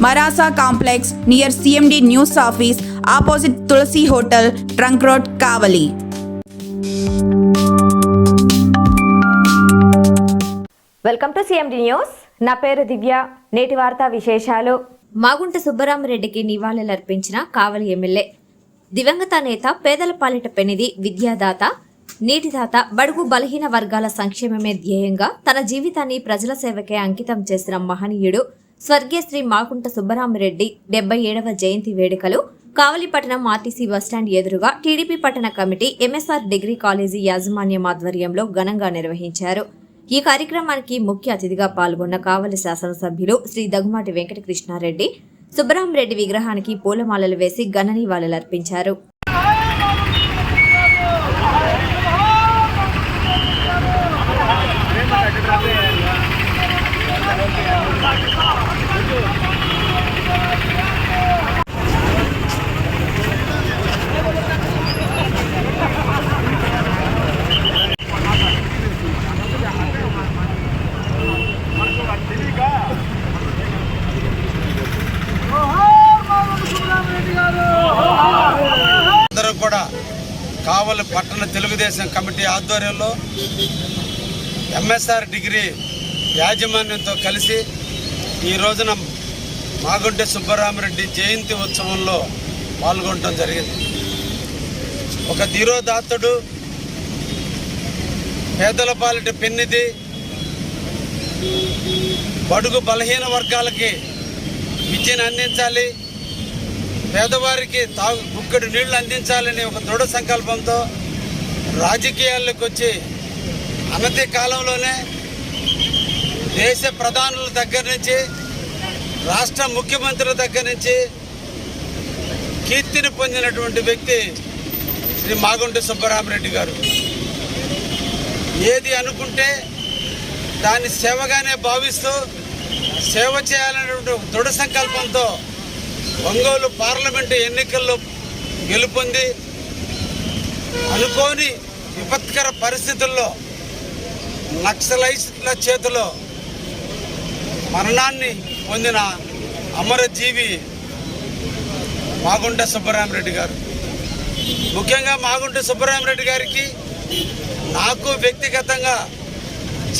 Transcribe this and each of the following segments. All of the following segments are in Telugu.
Marasa complex near CMD news office opposite Tulasi hotel trunk road Kavali welcome to CMD news నా పేరు దివ్య. నేటి వార్తా విశేషాలు. మాగుంట సుబ్బరామరెడ్డికి నివాళులర్పించిన కావలి ఎమ్మెల్యే దివంగత నేత పేదల పాలిట పెనిది విద్యాదాత నీటిదాత బడుగు బలహీన వర్గాల సంక్షేమమే ధ్యేయంగా తన జీవితాన్ని ప్రజల సేవకే అంకితం చేసిన మహనీయుడు స్వర్గీయ శ్రీ మాకుంట సుబ్బరామరెడ్డి డెబ్బై ఏడవ జయంతి వేడుకలు కావలిపట్టణం ఆర్టీసీ బస్టాండ్ ఎదురుగా టీడీపీ పట్టణ కమిటీ ఎంఎస్ఆర్ డిగ్రీ కాలేజీ యాజమాన్యం ఆధ్వర్యంలో ఘనంగా నిర్వహించారు. ఈ కార్యక్రమానికి ముఖ్య అతిథిగా పాల్గొన్న కావలి శాసనసభ్యులు శ్రీ దగ్గుమాటి వెంకటకృష్ణారెడ్డి సుబ్బరామరెడ్డి విగ్రహానికి పూలమాలలు వేసి ఘన నివాళులర్పించారు. కూడా కావలి పట్టణ తెలుగుదేశం కమిటీ ఆధ్వర్యంలో ఎంఎస్ఆర్ డిగ్రీ యాజమాన్యంతో కలిసి ఈ రోజున మాగుంటె సుబ్బరామరెడ్డి జయంతి ఉత్సవంలో పాల్గొనడం జరిగింది. ఒక ధీరోదాత్తుడు పేదల పాలిట పెన్నిది బడుగు బలహీన వర్గాలకి విద్యను అందించాలి. పేదవారికి తాగు గుక్కడి నీళ్ళు అందించాలని ఒక దృఢ సంకల్పంతో రాజకీయాల్లోకి వచ్చి అనతి కాలంలోనే దేశ ప్రధానుల దగ్గర నుంచి రాష్ట్ర ముఖ్యమంత్రుల దగ్గర నుంచి కీర్తిని పొందినటువంటి వ్యక్తి శ్రీ మాగుంటి సుబ్బరామరెడ్డి గారు. ఏది అనుకుంటే దాన్ని సేవగానే భావిస్తూ సేవ చేయాలనేటువంటి దృఢ సంకల్పంతో ఒంగోలు పార్లమెంటు ఎన్నికల్లో గెలుపొంది అనుకోని విపత్కర పరిస్థితుల్లో నక్సలైట్ల చేతిలో మరణాన్ని పొందిన అమరజీవి మాగుంట సుబ్బరామరెడ్డి గారు. ముఖ్యంగా మాగుంట సుబ్బరామరెడ్డి గారికి నాకు వ్యక్తిగతంగా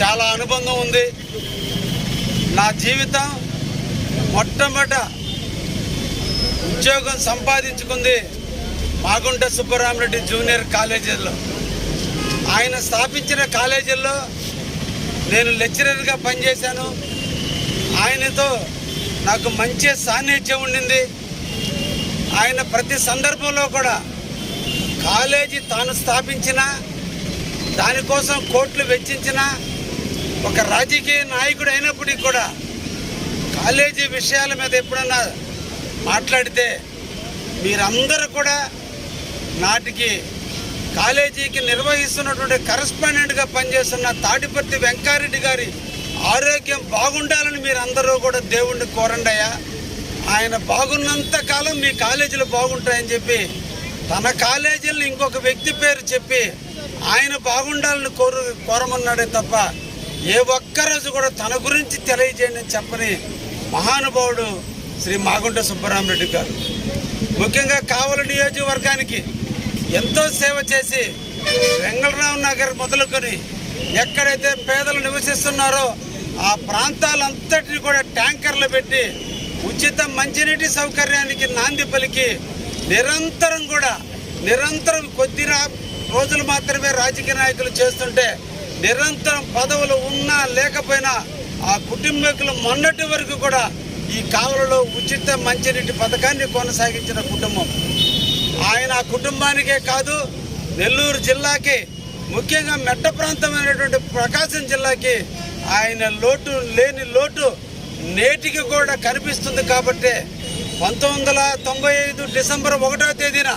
చాలా అనుబంధం ఉంది. నా జీవితం మొట్టమొదట ఉద్యోగం సంపాదించుకుంది మాగుంట సుబ్బరామరెడ్డి జూనియర్ కాలేజీలో ఆయన స్థాపించిన కాలేజీల్లో నేను లెక్చరర్గా పనిచేశాను. ఆయనతో నాకు మంచి సాన్నిధ్యం ఉండింది. ఆయన ప్రతి సందర్భంలో కూడా కాలేజీ తాను స్థాపించిన దానికోసం కోట్లు వెచ్చించిన ఒక రాజకీయ నాయకుడు అయినప్పటికీ కూడా కాలేజీ విషయాల మీద ఎప్పుడన్నా మాట్లాడితే మీరందరూ కూడా నాటికి కాలేజీకి నిర్వహిస్తున్నటువంటి కరస్పాండెంట్గా పనిచేస్తున్న తాటిపర్తి వెంకారెడ్డి గారి ఆరోగ్యం బాగుండాలని మీరందరూ కూడా దేవుణ్ణి కోరండయ్యా. ఆయన బాగున్నంత కాలం మీ కాలేజీలు బాగుంటాయని చెప్పి తన కాలేజీలను ఇంకొక వ్యక్తి పేరు చెప్పి ఆయన బాగుండాలని కోరు కోరమన్నాడే తప్ప ఏ ఒక్కరోజు కూడా తన గురించి తెలియజేయండి చెప్పని మహానుభావుడు శ్రీ మాగుంట సుబ్బరామరెడ్డి గారు. ముఖ్యంగా కావల నియోజకవర్గానికి ఎంతో సేవ చేసి వెంగళరావు నగర్ మొదలుకొని ఎక్కడైతే పేదలు నివసిస్తున్నారో ఆ ప్రాంతాలంతటిని కూడా ట్యాంకర్లు పెట్టి ఉచిత మంచినీటి సౌకర్యానికి నాంది పలికి నిరంతరం కూడా నిరంతరం కొద్ది రోజులు మాత్రమే రాజకీయ నాయకులు చేస్తుంటే నిరంతరం పదవులు ఉన్నా లేకపోయినా ఆ కుటుంబీకులు మొన్నటి వరకు కూడా ఈ కావలలో ఉచిత మంచినీటి పథకాన్ని కొనసాగించిన కుటుంబం. ఆయన ఆ కుటుంబానికే కాదు నెల్లూరు జిల్లాకి ముఖ్యంగా మెట్ట ప్రాంతమైనటువంటి ప్రకాశం జిల్లాకి ఆయన లోటు లేని లోటు నేటికి కూడా కనిపిస్తుంది కాబట్టి పంతొమ్మిది తొంభై ఐదు డిసెంబర్ ఒకటో తేదీన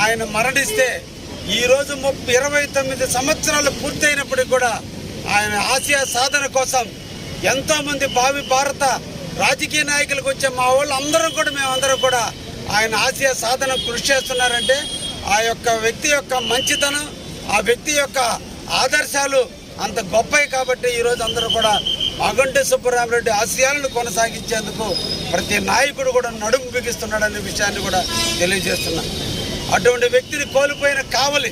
ఆయన మరణిస్తే ఈరోజు ముప్పై ఇరవై తొమ్మిది సంవత్సరాలు పూర్తయినప్పటికీ కూడా ఆయన ఆసియా సాధన కోసం ఎంతోమంది భావి భారత రాజకీయ నాయకులకు వచ్చే మా వాళ్ళు అందరం కూడా మేమందరం కూడా ఆయన ఆశయ సాధన కృషి చేస్తున్నారంటే ఆ యొక్క వ్యక్తి యొక్క మంచితనం ఆ వ్యక్తి యొక్క ఆదర్శాలు అంత గొప్పవి కాబట్టి ఈరోజు అందరూ కూడా మాగంటి సుబ్బరామరెడ్డి ఆశయాలను కొనసాగించేందుకు ప్రతి నాయకుడు కూడా నడుము బిగిస్తున్నాడనే విషయాన్ని కూడా తెలియజేస్తున్నా. అటువంటి వ్యక్తిని కోల్పోయిన కావలి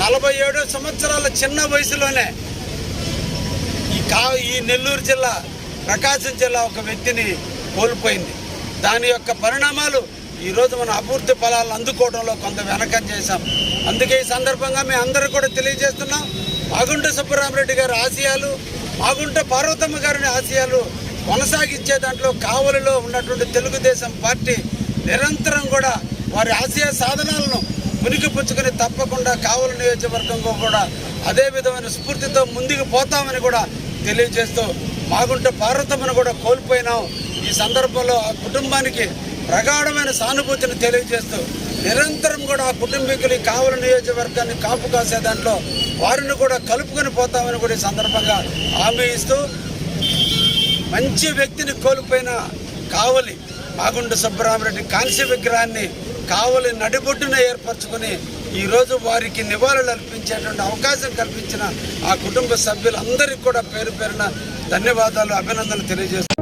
నలభై ఏడో సంవత్సరాల చిన్న వయసులోనే ఈ కా ఈ నెల్లూరు జిల్లా ప్రకాశం జిల్లా ఒక వ్యక్తిని కోల్పోయింది. దాని యొక్క పరిణామాలు ఈరోజు మన అభివృద్ధి ఫలాలను అందుకోవడంలో కొంత వెనక చేశాం. అందుకే ఈ సందర్భంగా మేము అందరూ కూడా తెలియజేస్తున్నాం. మాగుంట సుబ్బరామరెడ్డి గారి ఆశయాలు మాగుంట పార్వతమ్మ గారి ఆశయాలు కొనసాగించే దాంట్లో కావలిలో ఉన్నటువంటి తెలుగుదేశం పార్టీ నిరంతరం కూడా వారి ఆశయ సాధనాలను మునిగి పుచ్చుకొని తప్పకుండా కావలి నియోజకవర్గంలో కూడా అదే విధమైన స్ఫూర్తితో ముందుకు పోతామని కూడా తెలియజేస్తూ మాగుంట పార్వతమ్మను కూడా కోల్పోయినాం. ఈ సందర్భంలో ఆ కుటుంబానికి ప్రగాఢమైన సానుభూతిని తెలియజేస్తూ నిరంతరం కూడా ఆ కుటుంబీకులు ఈ కావలి నియోజకవర్గాన్ని కాపు కాసే దాంట్లో వారిని కూడా కలుపుకొని పోతామని కూడా ఈ సందర్భంగా హామీ ఇస్తూ మంచి వ్యక్తిని కోల్పోయిన కావలి మాగుండు సుబ్బరామరెడ్డి కాంస్య విగ్రహాన్ని కావలి నడిబొడ్డున ఏర్పరచుకుని ఈరోజు వారికి నివాళులు అర్పించేటువంటి అవకాశం కల్పించిన ఆ కుటుంబ సభ్యులందరికీ కూడా పేరు పేరున ధన్యవాదాలు అభినందనలు తెలియజేస్తున్నాను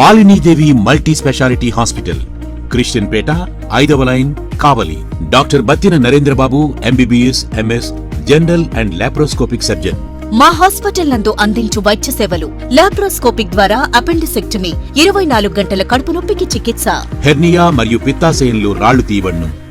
Malinidevi multi speciality hospital Christian పేట ఐదవ line Kavali. Doctor Battina Narendrababu MBBS MS general and laparoscopic surgeon. మా హాస్పిటల్ నందు అందించు వైద్య సేవలు. లాప్రోస్కోపిక్ ద్వారా అపెండిసెక్టమీ ఇరవై నాలుగు గంటల కడుపు నొప్పికి చికిత్స. హెర్నియా మరియు పిత్తాశయంలో రాళ్ళు తీయబడును.